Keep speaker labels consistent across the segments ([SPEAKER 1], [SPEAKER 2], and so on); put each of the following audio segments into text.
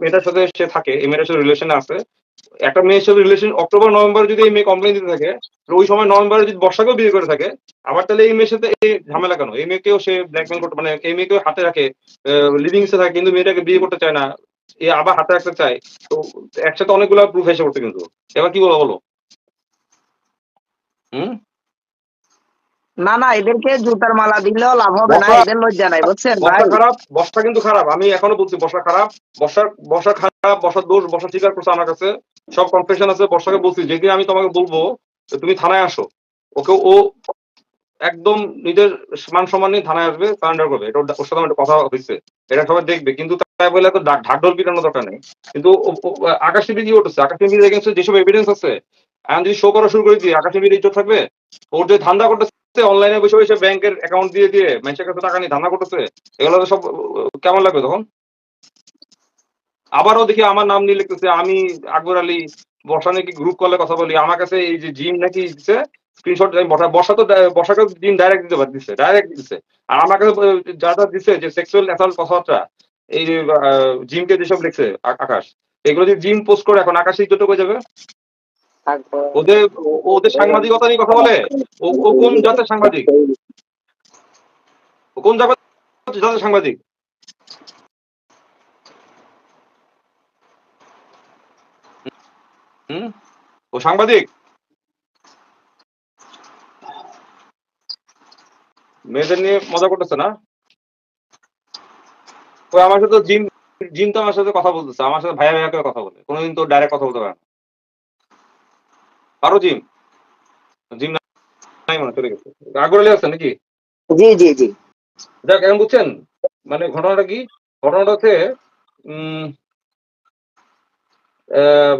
[SPEAKER 1] মেয়েটার সাথে সে থাকে এই মেয়েটার সাথে রিলেশনে আছে। একটা মেয়ের সাথে রিলেশন অক্টোবর, নভেম্বরে যদি এই মেয়ে কমপ্লেন দিতে থাকে ওই সময় নভেম্বরে যদি বর্ষাকেও বিয়ে করে থাকে, আবার তাহলে এই মেয়ের সাথে এই ঝামেলা কেন? এই মেয়েকেও সে ব্ল্যাকমেল করতে মানে এই মেয়েকেও হাতে রাখে লিভিংসে থাকে, কিন্তু মেয়েটাকে বিয়ে করতে চায় না, এ আবার হাতে রাখতে চায়। তো একসাথে অনেকগুলো প্রুফ এসে করতে কিন্তু। এবার কি বলো বলো? হুম?
[SPEAKER 2] না না এদেরকে জুতার মালা দিলেও লাভ হবে না এদের লজ্জা নাই বুঝছেন ভাই?
[SPEAKER 1] খারাপ বর্ষা কিন্তু খারাপ আমি এখনও বলছি বর্ষা খারাপ বর্ষার বর্ষা খারাপ বর্ষার দোষ বর্ষা স্বীকার করছে আমার কাছে সব কনফেশন আছে বর্ষাকে বলছি যেদিন আমি তোমাকে বলব যে তুমি থানায় আসো ওকে ও একদম নিজের মান সম্মান নিয়ে থানায় আসবে সারেন্ডার করবে এটা ওর সাথে আমার কথা হয়েছে এটা সবাই দেখবে কিন্তু তাই বলে তো ঢাক ঢোল পিটানোর দরকার নেই কিন্তু আকাশ টিভি কি করতেছে আকাশ টিভির এগেন্সে যেসব এভিডেন্স আছে? আমি যদি শো করা শুরু করে দিই আকাশ টিভির ইজ্জত থাকবে? ওর যে ধান্দা করতেছে অনলাইনে বসে বসে ব্যাংকের অ্যাকাউন্ট দিয়ে দিয়ে মানুষের কাছে টাকা নিয়ে ধান্দা করতেছে, এগুলো তো সব কেমন লাগবে তখন? আবারও দেখি আমার নাম নিয়ে লিখতেছে, আমি আকবর আলী বর্ষা নাকি গ্রুপ কলে কথা বলি, আমার কাছে এই যে জিম নাকি দিচ্ছে স্ক্রিনশট বর্ষা বর্ষা তো বর্ষাকে জিম ডাইরেক্ট দিতে পারে দিচ্ছে ডাইরেক্ট দিচ্ছে আর আমার কাছে যা যা দিচ্ছে যে সেক্সুয়াল অ্যাসাল্ট কথাবার্তা, এই যে জিমকে যেসব লিখছে আকাশ, এগুলো যদি জিম পোস্ট করে এখন, আকাশ ইজ্জত হয়ে যাবে ওদের ওদের সাংবাদিকতা নিয়ে কথা বলে? ও কোন জাতের সাংবাদিক? ও কোন জাতের সাংবাদিক? হুম? ও সাংবাদিক? মেয়েদের নিয়ে মজা করতেছে না? ও আমার সাথে জিম জিম তো আমার সাথে কথা বলতেছে, আমার সাথে ভাইয়া ভাইয়া করে কথা বলে। কোনোদিন তো ডাইরেক্ট কথা বলতে পারে না। পারো জিম। জিম নাই মনে চলে গেছে। আগ্রহী আছে নাকি?
[SPEAKER 2] জি জি জি।
[SPEAKER 1] এখন বুঝছেন? মানে ঘটনাটা কি? ঘটনাটা হচ্ছে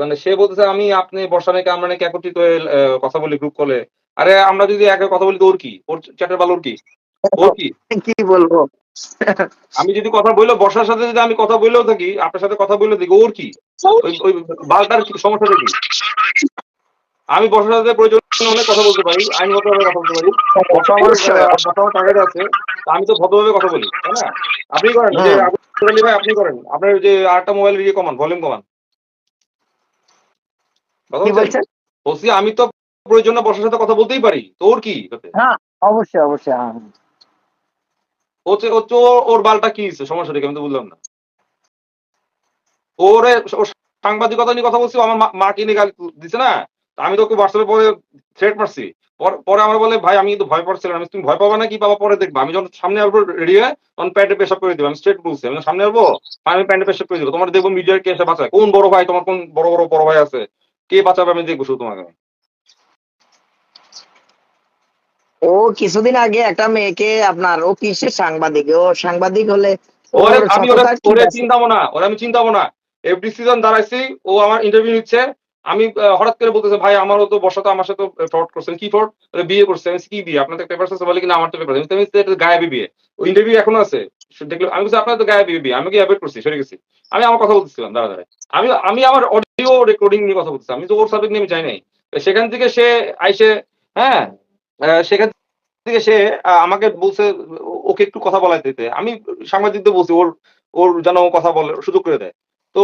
[SPEAKER 1] মানে সে বলতেছে আমি আপনি বর্ষা নাকি আমরা নাকি একত্রিত হয়ে কথা বলি গ্রুপ কলে আরে আমরা যদি একে কথা বলি তো ওর কি? ওর চ্যাটের বাল ওর কি? ওর কি?
[SPEAKER 2] কি বলব?
[SPEAKER 1] আমি যদি কথা বলল বর্ষার সাথে যদি আমি কথা বললেও থাকি আপনার সাথে কথা বললেও দেখি ওর কি? ওই বালটার কি সমস্যাটা কি? আমি বর্ষার সাথে প্রয়োজন অনেক কথা বলতে পারি আইনগতভাবে কথা বলতে পারি। বর্ষা আমার টার্গেট আছে। তা আমি তো ভদ্রভাবে কথা বলি তাই না? আপনি করেন? যে
[SPEAKER 2] হুম।
[SPEAKER 1] ভাই আপনি করেন? আপনার যে আরেকটা মোবাইল ইয়ে কমান ভলিউম কমান। বলছি আমি তো প্রয়োজনে বর্ষার সাথে কথা বলতেই পারি। তো ওর কি?
[SPEAKER 2] হ্যাঁ অবশ্যই অবশ্যই হ্যাঁ।
[SPEAKER 1] হচ্ছে- হচ্ছে ওর- বালটা কি সমস্যাটা কি? আমি তো বুঝলাম না। ওরে সাংবাদিকতা নিয়ে কথা বলছি আমার মা- মাকে নিয়ে গালি দিছে না? আমি তো ওকে হোয়াটসঅ্যাপে পরে থ্রেট মারছি। পরে আমার বলে ভাই আমি কিন্তু ভয় পাচ্ছিলাম। আমি তুমি ভয় পাবা না কি পাবা পরে দেখবা। আমি যখন সামনে আসব রেডি হয়ে তখন প্যান্টে পেশাব করে দিবো। আমি স্ট্রেট বলছি আমি সামনে আসব আমি প্যান্টে পেশাব করে দিবো। তোমার দেখব মিডিয়ার কে এসে বাঁচায়। কোন বড় ভাই তোমার কোন বড় বড় বড় ভাই আছে? কে বাঁচাবে আমি দেখব শুধু তোমাকে।
[SPEAKER 2] ও কিছুদিন আগে একটা মেয়েকে আপনার ও কিসের সাংবাদিক ও সাংবাদিক হলে
[SPEAKER 1] আমি ওরে চিন্তাবো না ওরে আমি চিন্তাবো না এফডি সিজন দাঁড়াইছি ও আমার ইন্টারভিউ নিচ্ছে আমি হঠাৎ করে বলতেছে, ভাই, আমারও তো বর্ষা আমার সাথে ফ্রড করছেন। কি ফ্রড? বিয়ে করছে কি বিয়ে? আপনার তো পেপার আছে, বলে কিনা আমার তো পেপার তো গায়েবি বিয়ে। ওই ইন্টারভিউ এখনও আছে? দেখল, আমি বলছি আপনার তো গায়েবি বিয়ে। আমি কি অ্যাভয়েড করছি? সরে গেছি। আমি আমার কথা বলতেছিলাম, দাঁড়া দাঁড়ায় আমি আমি আমার অডিও রেকর্ডিং নিয়ে কথা বলতেছি আমি তো ওর সাবজেক্ট নিয়ে আমি যাই নাই। সেখান থেকে সে আইসে হ্যাঁ সেখান থেকে সে আমাকে বলছে, ওকে একটু কথা বলাই দিতে। আমি সাংবাদিকদের বলছি, ওর ওর যেন কথা বলে সুযোগ করে দেয়। তো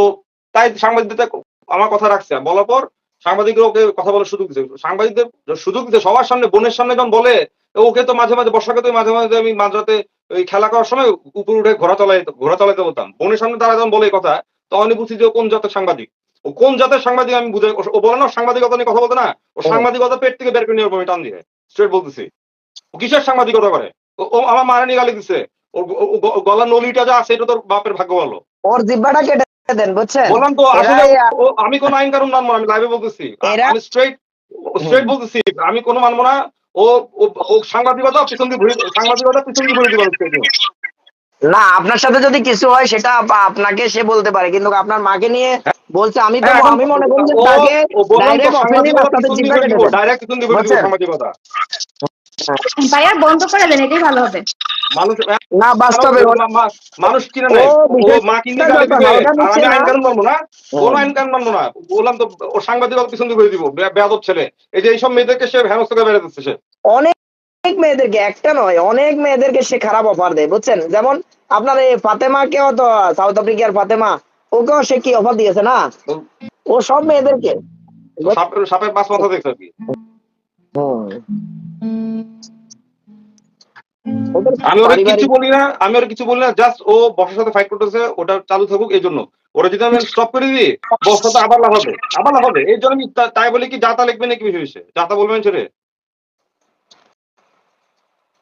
[SPEAKER 1] তাই সাংবাদিকদের আমার কথা রাখছে বলার পর সাংবাদিকরা ওকে কথা বলার সুযোগ দিচ্ছে সাংবাদিকদের সুযোগ দিচ্ছে সবার সামনে বোনের সামনে যখন বলে ওকে তো মাঝে মাঝে বর্ষাকে তো মাঝে মাঝে আমি মাঝরাতে ওই খেলা করার সময় উপরে উঠে ঘোরা চালাই ঘোরা চালাইতে বলতাম। বোনের সামনে তারা যখন বলে এই কথা তখনই বুঝছি যে কোন জাতের সাংবাদিক। ও কোন জাতের সাংবাদিক আমি বুঝে ও- বলে না সাংবাদিকতা নিয়ে কথা বলতে না ও। সাংবাদিকতা পেট থেকে বের করে নিয়ে আমি টান দিয়ে। স্ট্রেট বলতেছি। ও কিসের সাংবাদিকতা করে? ও- আমার মারা নিয়ে গালি গ- ও গ- গলার নলিটা যা আছে এটা তোর বাপের ভাগ্য ভালো।
[SPEAKER 2] ওর জিব্বাটা কেটে দেন বুঝছেন?
[SPEAKER 1] বললাম তো আসলে আমি কোন আইন কানুন মানবো না আমি লাইভে বলতেছি। আমি স্ট্রেট স্ট্রেট বলতেছি আমি কোনো মানবো না ও ও- সাংবাদিকতা পিছন দিয়ে সাংবাদিকতা পিছন দিয়ে ঘুরে দিব
[SPEAKER 2] না আপনার সাথে যদি কিছু হয় সেটা আপনাকে সে বলতে পারে কিন্তু আপনার মাকে নিয়ে বলছে আমি তো আমি মনে করি যে তাকে ডাইরেক্ট অফেন্ডিং আপনাদের।
[SPEAKER 1] ডাইরেক্ট পিছন দিয়ে ঘুরে দিব। সাংবাদিকতা।
[SPEAKER 3] ভাইয়া বন্ধ করে দেন এটাই ভালো হবে।
[SPEAKER 1] মানুষ
[SPEAKER 2] না বাস্তবে
[SPEAKER 1] মানুষ কিনে
[SPEAKER 2] ও
[SPEAKER 1] নেয় ও মা গালি আমি আইন কানুন মানবো না। কোন আইন কানুন মানবো না। বললাম তো ও সাংবাদিকতা পিছন দিয়ে ঘুরে দিব। বেয়াদব ছেলে। এই যে এইসব মেয়েদেরকে সে হেনস্থ করে বেড়ে দিচ্ছে সে
[SPEAKER 2] অনেক মেয়েদেরকে একটা নয় অনেক মেয়েদেরকে সে খারাপ অফার দেয় বুঝছেন? যেমন আপনার এই ফাতেমা ফাতেমাকেও তো সাউথ আফ্রিকার ফাতেমা ওকেও সে কি অফার দিয়েছে না?
[SPEAKER 1] ও-
[SPEAKER 2] সব মেয়েদেরকে।
[SPEAKER 1] সাপের পাঁচ মাথা দেখছে আর কি। আমি ওরা কিছু বলি না আমি ওরা কিছু বলি না জাস্ট ও বসের সাথে ফাইট করতেছে ওটা চালু থাকুক এই জন্য। ওরা যদি আমি স্টপ করে দিই বস সাথে আবার লাফাবে আবার লাফাবে এই জন্য আমি তাই বলি কি যাতা লিখবে নাকি বেশি বেশি যাতা বলবেন ছেড়ে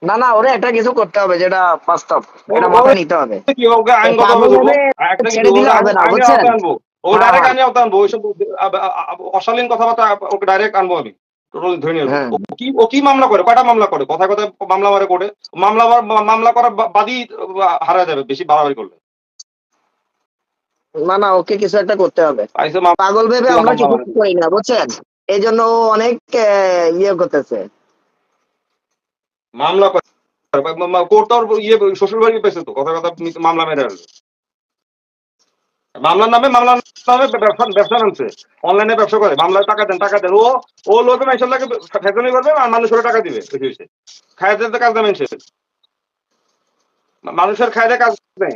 [SPEAKER 2] না না ওরে একটা কিছু করতে হবে যেটা বাস্তব এটা মাথায় নিতে হবে।
[SPEAKER 1] কি আইনগত
[SPEAKER 2] আমি
[SPEAKER 1] ভাবে একটা কি
[SPEAKER 2] ছেড়ে দিলে হবে না, বুঝছেন?
[SPEAKER 1] আনব। ও
[SPEAKER 2] হ্যাঁ,
[SPEAKER 1] ডাইরেক্ট
[SPEAKER 2] হ্যাঁ।
[SPEAKER 1] আওতায় আনব ওইসব আ- আ- অশালীন কথাবার্তা ওকে ডাইরেক্ট আনব আমি। টোটালি ধরে।
[SPEAKER 2] হ্যাঁ।
[SPEAKER 1] কি ও কি মামলা করে? কয়টা মামলা করে? কথায় কথায় মামলা মারে করে মামলা মামলা করা বাদী হারা যাবে বেশি বাড়াবাড়ি করলে।
[SPEAKER 2] না না ওকে কিছু একটা করতে হবে। পাগল ভেবে আমরা কিছু করি না বুঝছেন? এই জন্য অনেক ইয়ে করতেছে।
[SPEAKER 1] মামলা করে। কোর্ট তো ইয়ে শ্বশুর বাড়ি পেয়েছে তো। কথা কথা মামলা মেরে আসবে মামলার নামে মামলার নামে ব্যবসা ব্যবসা নামছে। অনলাইনে ব্যবসা করে। মামলার টাকা দেন টাকা দেন। ও ও লোকে মানুষের লাগে ফেসনি করবে আর মানুষের টাকা দিবে বেশি বেশি। খায় দিতে কাজ দেয় মানুষের। মানুষের খায় কাজ নেই।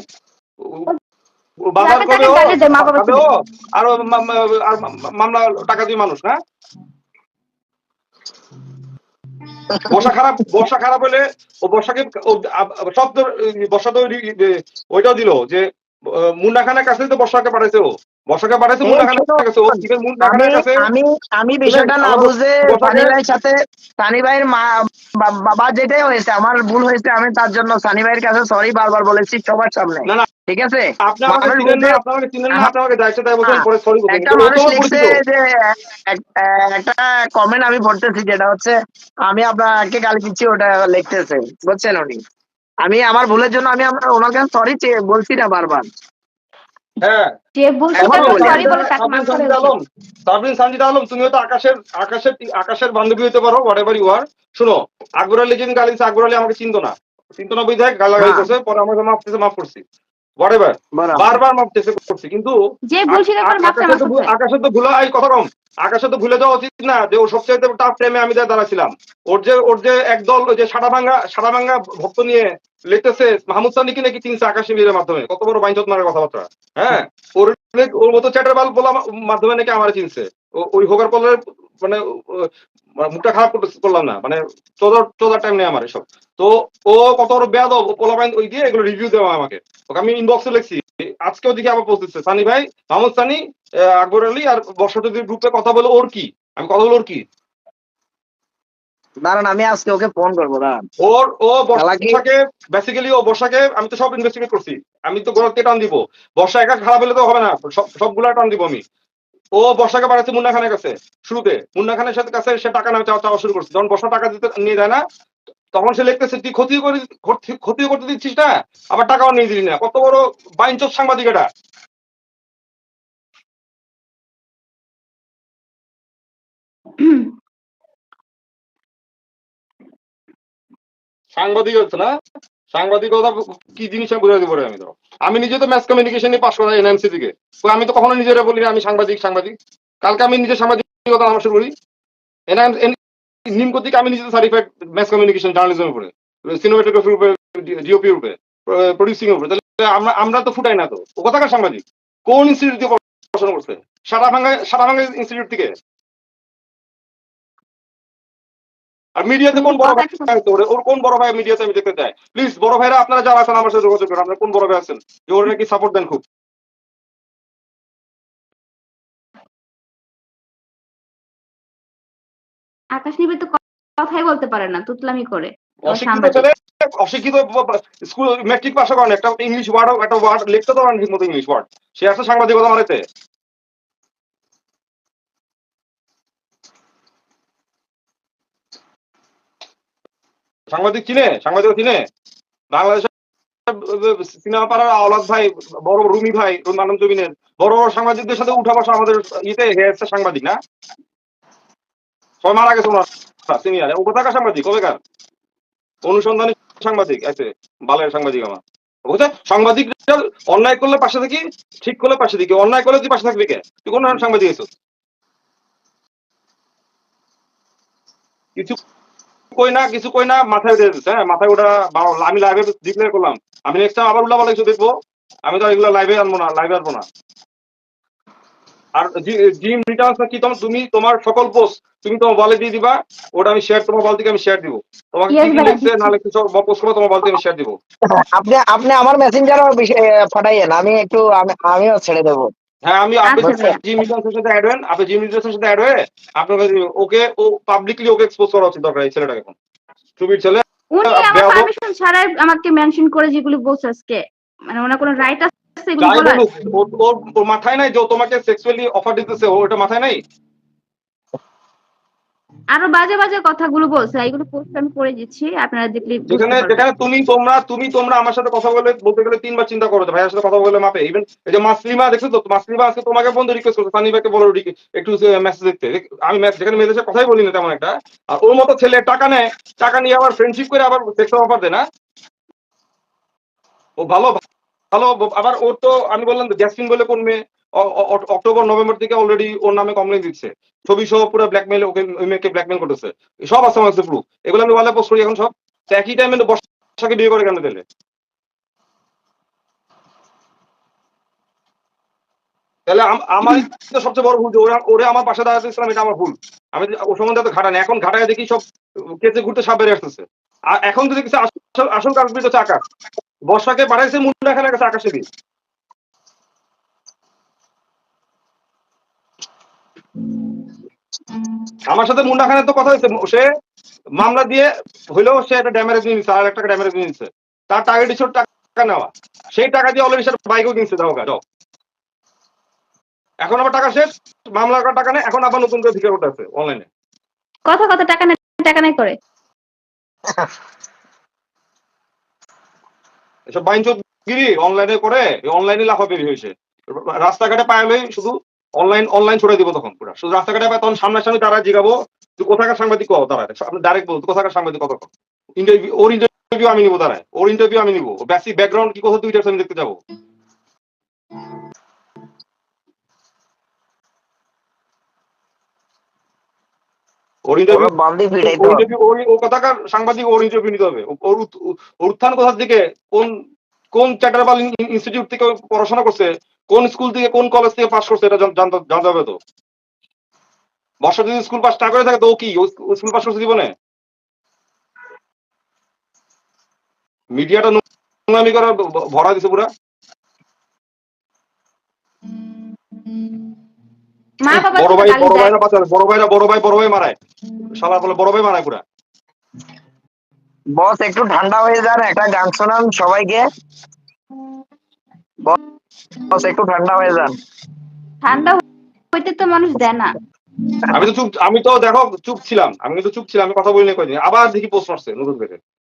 [SPEAKER 1] বাজার করবে ও আর মামলা টাকা দিয়ে মানুষ না? বর্ষা খারাপ বর্ষা খারাপ হলে ও বর্ষাকে সব বর্ষা তো ওইটাও দিল যে মুন্না খানের কাছে তো বর্ষাকে পাঠাইছে ও। বর্ষাকে পাঠাইছে মুন্না খানের কাছে ও। আছে মুন্না খানের কাছে
[SPEAKER 2] আমি আমি বিষয়টা না বুঝে সানি ভাইয়ের সাথে সানি ভাইয়ের মা বাবা যেটাই হয়েছে আমার ভুল হয়েছে আমি তার জন্য সানি ভাইয়ের কাছে সরি বারবার বলেছি সবার সামনে।
[SPEAKER 1] না না।
[SPEAKER 2] ঠিক আছে? হ্যাঁ। একটা কমেন্ট আমি পড়তেছি যেটা হচ্ছে আমি আপনাকে গালি দিচ্ছি ওটা লিখতেছে বুঝছেন উনি? আমি আমার ভুলের জন্য আমি আমার ওনার কাছে সরি বলছি না বারবার।
[SPEAKER 1] হ্যাঁ।
[SPEAKER 3] যে ভুল
[SPEAKER 1] এখন
[SPEAKER 3] স্বীকার করে
[SPEAKER 1] সাবরিন-
[SPEAKER 3] সরি বলে তাকে
[SPEAKER 1] সাবরিন
[SPEAKER 3] মাফ করে
[SPEAKER 1] সঞ্জিত
[SPEAKER 3] উচিত।
[SPEAKER 1] আলম আলম তুমি হয়তো আকাশের আকাশের আকাশের বান্ধবী হতে পারো হোয়াট এভার ইউ আর শোনো আকবর আলী যেদিন গালি দিচ্ছে, আকবর আলী আমাকে চিনতো না। চিনতো না বুঝে গালাগালি। করছে পরে আমাকে মাফ করছে মাফ করছি।
[SPEAKER 2] বারবার
[SPEAKER 1] কিন্তু আকাশে তো ভুল-
[SPEAKER 3] উচিত।
[SPEAKER 1] আকাশে তো ভুলে এই কথা কম আকাশে তো ভুলে যাওয়া উচিত না যে ও সবচেয়ে টাফ টাইমে আমি দাঁড়াছিলাম। ওর যে ওর যে একদল ওই যে সাদা ভাঙ্গা সাদা ভাঙ্গা ভক্ত নিয়ে লিখতেছে মাহমুদ সানিকে নাকি চিনছে আকাশে মাধ্যমে। কত বড় মারার কথাবার্তা। হ্যাঁ? ওর ওর মতো চ্যাটার বাল বলা মাধ্যমে নাকি আমার চিনছে ওই হোগার পলের মানে মুখটা খারাপ করলাম না মানে চোদার চোদার টাইম নেই আমার এসব। তো ও কত বড় বেয়াদ পোলা ওই দিয়ে এগুলো রিভিউ দেওয়া আমাকে। ওকে আমি ইনবক্সে লিখছি আজকেও দেখি আবার পোস্ট দিচ্ছে। সানি ভাই মাহমুদ সানি আকবর আলী আর বর্ষাদের গ্রুপে কথা বলে ওর কি? আমি কথা বলে ওর কি?
[SPEAKER 2] দাঁড়ান আমি আজকে ওকে ফোন করব দাঁড়ান।
[SPEAKER 1] ওর ও বর্ষাকে বেসিক্যালি ও বর্ষাকে আমি তো সব ইনভেস্টিগেট করছি। আমি তো গোড়াতে টান দিব। বর্ষা একা খারাপ হলে তো হবে না সব সবগুলা টান দিব আমি। ও বর্ষাকে বাড়াচ্ছে মুন্না খানের কাছে, শুরুতে। মুন্না খানের সাথে কাছে সে টাকা না চাওয়া চাওয়া শুরু করছে। যখন বর্ষা টাকা দিতে নিয়ে যায় না, তখন সে লিখতেছে, তুই ক্ষতি করে ক্ষতি- করতে দিচ্ছিস না, আবার টাকাও নিয়ে দিলি না। কত বড় বাইঞ্চত সাংবাদিক এটা। সাংবাদিক হচ্ছে না? সাংবাদিকতা কি জিনিস আমি বুঝাতে পারি আমি তো আমি নিজে তো ম্যাস কমিউনিকেশন নিয়ে পাশ করা এনএমসি থেকে। তো আমি তো কখনো নিজেরা বলি আমি সাংবাদিক সাংবাদিক। কালকে আমি নিজে সাংবাদিকতা আমার শুরু করি নিম কর্তৃক আমি নিজে সার্টিফাইড ম্যাস কমিউনিকেশন জার্নালিজমের উপরে সিনেমাটোগ্রাফির উপরে ডিওপির উপরে প্রডিউসিং উপরে। তাহলে আমরা আমরা তো ফুটাই না তো। ও কোথাকার সাংবাদিক? কোন ইনস্টিটিউট দিয়ে পড়াশোনা করছে? সারা ভাঙ্গা সারা ভাঙ্গা ইনস্টিটিউট থেকে? আর মিডিয়াতে কোন বড় ভাই আছে? ওর- ওর কোন বড় ভাই মিডিয়াতে আমি দেখতে চাই? প্লিজ বড় ভাইরা আপনারা যারা আছেন আমার সাথে যোগাযোগ করেন। আপনারা কোন বড় ভাই আছেন? যে ওরা নাকি সাপোর্ট দেন খুব।
[SPEAKER 3] আকাশ নিবে তো কথাই বলতে পারে না তুতলামি করে।
[SPEAKER 1] অশিক্ষিত ছেলে অশিক্ষিত স্কুল ম্যাট্রিক পাস করেন একটা ইংলিশ ওয়ার্ড একটা ওয়ার্ড লিখতে তো পারেন ঠিক মতো ইংলিশ ওয়ার্ড সে আসছে সাংবাদিকতা মানেতে সাংবাদিক চিনে? সাংবাদিক চিনে? বাংলাদেশের সিনেমা পাড়ার আওলাদ ভাই, বড় রুমি ভাই মানব জমিনের বড় বড় সাংবাদিকদের সাথে উঠা বসা আমাদের ইতে হে সাংবাদিক, না? ছয় মারা গেছে ওনার সিনিয়র। ও কোথাকার সাংবাদিক? কবেকার অনুসন্ধানী সাংবাদিক আছে বালের সাংবাদিক আমার। বুঝছে সাংবাদিক অন্যায় করলে পাশে থাকি, ঠিক করলে পাশে থাকি। অন্যায় করলে তুই পাশে থাকবি কে? তুই কোন সাংবাদিক আছিস কিছু কই না কিছু কই না মাথায় উঠে দিচ্ছে হ্যাঁ? মাথায় ওটা আমি লাইভে ডিক্লেয়ার করলাম। আমি নেক্সট টাইম আবার উল্লা কিছু দেখব। আমি তো এগুলো লাইভে আনব না লাইভে আনব না। আর জিম রিটার্নস কি? তোমার তুমি তোমার সকল পোস্ট তুমি তোমার বলে দিয়ে দিবা ওটা আমি শেয়ার তোমার বল থেকে আমি শেয়ার দিব। তোমাকে
[SPEAKER 3] Yes,
[SPEAKER 1] কি কি লিখছে না লিখছে সব পোস্ট করব তোমার বল থেকে আমি শেয়ার দিব।
[SPEAKER 2] আপনি আপনি আমার মেসেঞ্জারও পাঠাইয়েন আমি একটু আমি- আমিও ছেড়ে দেবো।
[SPEAKER 1] হ্যাঁ আমি আপনি
[SPEAKER 3] আচ্ছা,
[SPEAKER 1] জিম রিটার্নসের সাথে অ্যাড হন। আপনি জিম রিটার্নসের সাথে অ্যাড হয়ে আপনার কাছে ওকে ও পাবলিকলি ওকে এক্সপোজ করা উচিত দরকার এই ছেলেটাকে এখন। চুবির ছেলে
[SPEAKER 3] উনি আমার পারমিশন ছাড়াই আমাকে মেনশন করে যেগুলো বলছে আজকে। মানে ওনার কোনো রাইট আছে
[SPEAKER 1] ওর- মাথায় নাই যে তোমাকে সেক্সুয়ালি অফার দিতেছে ও এটা মাথায় নাই?
[SPEAKER 3] আরও বাজে বাজে কথাগুলো বলছে এইগুলো পোস্ট আমি করে দিচ্ছি আপনারা দেখলে
[SPEAKER 1] যেখানে যেখানে তুমি তোমরা তুমি তোমরা আমার সাথে কথা বলে বলতে গেলে তিনবার চিন্তা করো ভাইয়ের সাথে কথা বলে মাপে। ইভেন এই যে মাসলিমা দেখছ তো মাসলিমা আজকে তোমাকে বন্ধু রিকোয়েস্ট করছে সানি ভাইকে বলো একটু মেসেজ দেখতে। আমি যেখানে মেয়েদের সাথে কথাই বলি না তেমন একটা আর ওর মতো ছেলে টাকা নেয় টাকা নিয়ে আবার ফ্রেন্ডশিপ করে আবার সেক্স অফার দেয় না? ও ভালো ভালো আবার ওর তো আমি বললাম জ্যাসমিন বলে কোন মেয়ে? অক্টোবর, নভেম্বর থেকে অলরেডি ওর নামে কমপ্লেন দিচ্ছে। ছবি সহ পুরো ব্ল্যাকমেল ওকে মেয়েকে ব্ল্যাকমেল করতেছে। সব আছে আমার প্রুফ এগুলো আমি ওয়ালে পোস্ট করি এখন সব। একই টাইমে বর্ষাকে বিয়ে করে কেন দিলে? তাহলে আমার তো সবচেয়ে বড় ভুল ওরা, ওরে আমার পাশে দাঁড়াতে ইসলাম এটা আমার ভুল। আমি ও সম্বন্ধে তো ঘাটা নেই। এখন ঘাটায় দেখি সব কেসে ঘুরতে সাপ বেড়ে আসতেছে। আর এখন যদি কিছু আসল কারণ হচ্ছে আকাশ। বর্ষাকে পাঠাইছে মুন্ডা খেলার কাছে আকাশে দিয়ে আমার সাথে মুন্ডা খানের তো কথা হয়েছে। সে মামলা দিয়ে হইলেও সে একটা ড্যামেজ নিয়ে নিচ্ছে আর একটা ড্যামেজ নিয়ে নিচ্ছে তার টার্গেট ছিল টাকা নেওয়া। সেই টাকা দিয়ে অলরেডি সেটা বাইকও কিনছে দাও গা যাও। এখন আবার টাকা শেষ মামলা করার টাকা নেই এখন আবার নতুন করে ভিক্ষা করতে আছে অনলাইনে
[SPEAKER 3] কথা কথা টাকা নেই টাকা নেই করে।
[SPEAKER 1] এসব বাইনচোদগিরি অনলাইনে করে অনলাইনে লাফাবেরি হয়েছে। রাস্তাঘাটে পাইলেই শুধু অনলাইন অনলাইন ছড়ে দিব তখন পুরো। শুধু রাস্তাঘাটে তখন সামনাসামনি তারা জিগাবো তুই কোথাকার সাংবাদিক কও দাঁড়ায়। আপনি ডাইরেক্ট বলুন তুই কোথাকার সাংবাদিক কত ইন্টারভিউ ওর ইন্টারভিউ আমি নিবো দাঁড়ায়। ওর ইন্টারভিউ আমি নিবো। বেসিক ব্যাকগ্রাউন্ড কি আমি দেখতে যাব? ওর ইন্টারভিউ ওর কথাকার সাংবাদিক ওর ইন্টারভিউ নিতে হবে? ওর উত্থান কোথা থেকে কোন কোন চ্যাটারবাল ইনস্টিটিউট থেকে পড়াশোনা করছে? কোন স্কুল থেকে কোন কলেজ থেকে পাস করছে এটা জান- জানতে হবে তো। বর্ষা যদি স্কুল পাস না করে থাকে তো ও কি? স্কুল পাস করছে জীবনে? মিডিয়াটা নোংরামি ভরা দিছে পুরা। বড় ভাই বড়। ভাইরা বড় ভাইরা বড় ভাই বড় ভাই মারায়। শালার বলে বড় ভাই মারায় পুরা।
[SPEAKER 2] বস একটু ঠান্ডা হয়ে যান একটা গান শোনান সবাইকে। বস একটু ঠান্ডা হয়ে যান।
[SPEAKER 3] ঠান্ডা হইতে তো মানুষ দেয় না।
[SPEAKER 1] আমি তো চুপ আমি তো দেখো চুপ ছিলাম। আমি কিন্তু চুপ ছিলাম আমি কথা বলিনি কয়দিন। আবার দেখি প্রশ্ন আসছে নতুন করে।